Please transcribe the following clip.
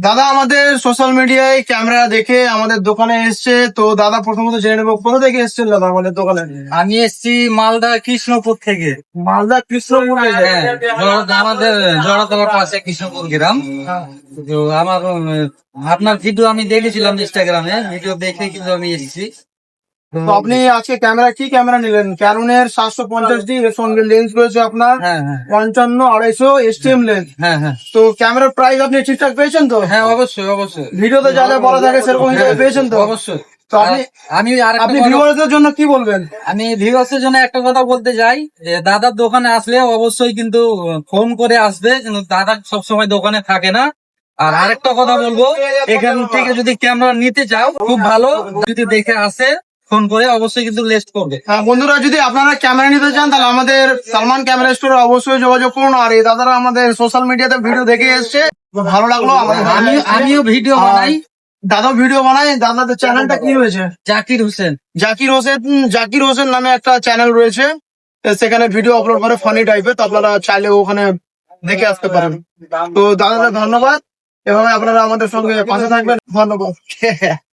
দাদা আমাদের সোশ্যাল মিডিয়ায় ক্যামেরা দেখে আমাদের দোকানে এসছে। তো দাদা প্রথমত জেনে নেব কোথা থেকে এসছেন দাদা আমাদের দোকানে? আমি এসছি মালদা কৃষ্ণপুর থেকে। মালদা কৃষ্ণপুর থেকে। হ্যাঁ, জড়- আমাদের জড়াতলা পাশে কৃষ্ণপুর গ্রাম। আমার আপনার ভিডিও আমি দেখেছিলাম ইনস্টাগ্রামে ভিডিও দেখে কিন্তু আমি এসেছি। তো আপনি আজকে ক্যামেরা কি ক্যামেরা নিলেন? ক্যাননের সাতশো পঞ্চাশ ডি এর সঙ্গে লেন্স রয়েছে আপনার। হ্যাঁ হ্যাঁ পঞ্চান্ন আড়াইশো এসটিএম লেন্স হ্যাঁ। হ্যাঁ তো ক্যামেরার প্রাইস আপনি ঠিকঠাক পেয়েছেন তো? হ্যাঁ অবশ্যই অবশ্যই। ভিডিওতে যা যা বলা থাকে সেরকম হ্যাঁ, পেয়েছেন তো? অবশ্যই। তো আপনি আমি আপনি কথা- জন্য কি বলবেন? আমি জন্য একটা কথা বলতে চাই যে দাদার দোকানে আসলে অবশ্যই কিন্তু ফোন করে আসবে কিন্তু দাদা সবসময় দোকানে থাকে না। আর আরেকটা কথা বলব এখান থেকে যদি ক্যামেরা নিতে চাও খুব ভালো যদি দেখে আসে। ফোন করে অবশ্যই কিন্তু লেস্ট করবে। হ্যাঁ বন্ধুরা যদি আপনারা ক্যামেরা নিতে চান তাহলে আমাদের সালমান ক্যামেরা স্টোরে অবশ্যই যোগাযোগ করুন। আর এই দাদারা আমাদের সোশ্যাল মিডিয়াতে ভিডিও দেখে এসছে। ভালো লাগল আমিও ভিডিও বানাই। দাদা ভিডিও বানায়। দাদাদের চ্যানেলটা কি রয়েছে জাকির হোসেন। জাকির হোসেন জাকির হোসেন নামে একটা চ্যানেল রয়েছে। সেখানে ভিডিও আপলোড করে ফানি টাইপের তো আপনারা চাইলে ওখানে দেখে আসতে পারেন। তো দাদাদের ধন্যবাদ। এভাবে আপনারা আমাদের সঙ্গে পাশে থাকবেন। ধন্যবাদ।